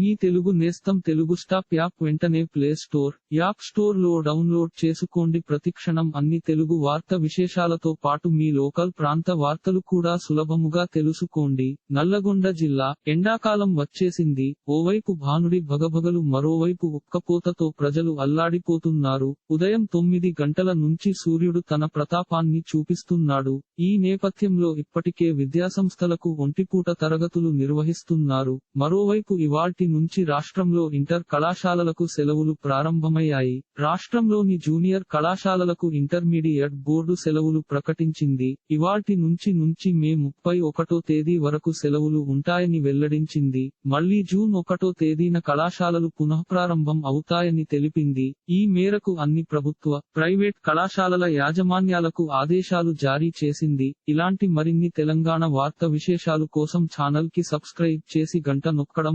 మీ తెలుగు నేస్తం Telugu stop app వెంటనే play store app స్టోర్లో డౌన్లోడ్ చేసుకోండి. ప్రతిక్షణం అన్ని తెలుగు వార్త విశేషాలతో పాటు మీ లోకల్ ప్రాంత వార్తలు కూడా సులభముగా తెలుసుకోండి. నల్లగొండ జిల్లా ఎండాకాలం వచ్చేసింది. ఓవైపు భానుడి భగభగలు మరోవైపు ఉక్కపోతతో ప్రజలు అల్లాడిపోతున్నారు. ఉదయం తొమ్మిది గంటల నుంచి సూర్యుడు తన ప్రతాపాన్ని చూపిస్తున్నాడు. ఈ నేపథ్యంలో ఇప్పటికే విద్యాసంస్థలకు ఒంటిపూట తరగతులు నిర్వహిస్తున్నారు. మరోవైపు ఇవాల్టి నుంచి రాష్ట్రంలో ఇంటర్ కళాశాలలకు సెలవులు ప్రారంభమయ్యాయి. రాష్ట్రంలోని జూనియర్ కళాశాలలకు ఇంటర్మీడియట్ బోర్డు సెలవులు ప్రకటించింది. ఇవాటి నుంచి నుంచి మే ముప్పై ఒకటో తేదీ వరకు సెలవులు ఉంటాయని వెల్లడించింది. మళ్ళీ జూన్ ఒకటో తేదీన కళాశాలలు పునఃప్రారంభం అవుతాయని తెలిపింది. ఈ మేరకు అన్ని ప్రభుత్వ ప్రైవేట్ కళాశాలల యాజమాన్యాలకు ఆదేశాలు జారీ చేసింది. ఇలాంటి మరిన్ని తెలంగాణ వార్త విశేషాలు కోసం ఛానల్కి సబ్స్క్రైబ్ చేసి గంట నొక్కడం